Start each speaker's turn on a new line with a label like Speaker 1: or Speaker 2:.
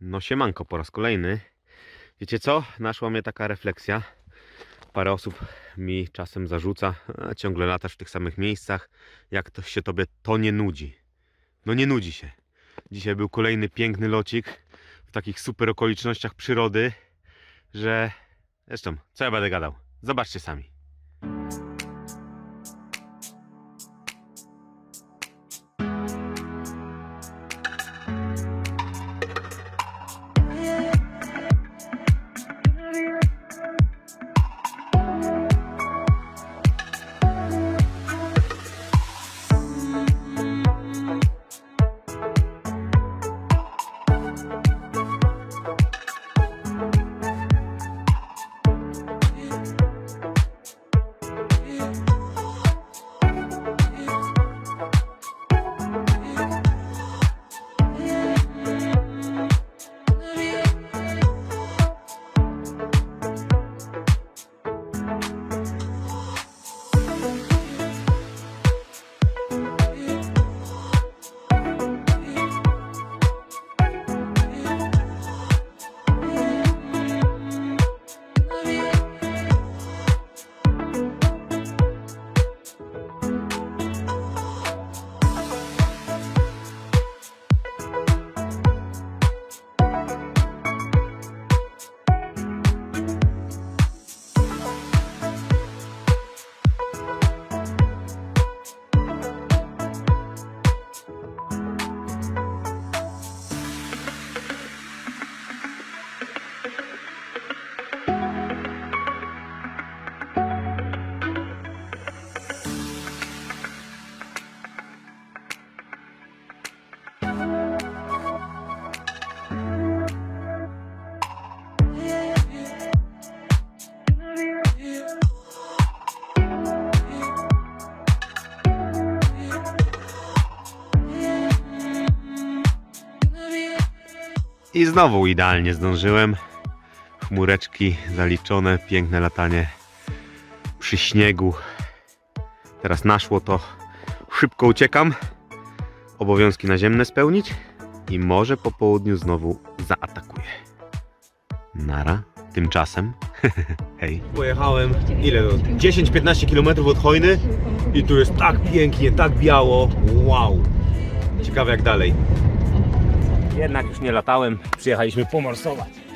Speaker 1: No siemanko po raz kolejny. Wiecie co? Naszła mnie taka refleksja. Parę osób mi czasem zarzuca, a ciągle latasz w tych samych miejscach, jak to się tobie to nie nudzi. No nie nudzi się. Dzisiaj był kolejny piękny locik w takich super okolicznościach przyrody, że zresztą, co ja będę gadał? Zobaczcie sami. I znowu idealnie zdążyłem. Chmureczki zaliczone, piękne latanie przy śniegu. Teraz naszło to. Szybko uciekam. Obowiązki naziemne spełnić i może po południu znowu zaatakuję. Nara. Tymczasem. Hej. Pojechałem ile? to? 10-15 km od Hojny i tu jest tak pięknie, tak biało. Wow. Ciekawe jak dalej. Jednak już nie latałem, przyjechaliśmy pomorsować.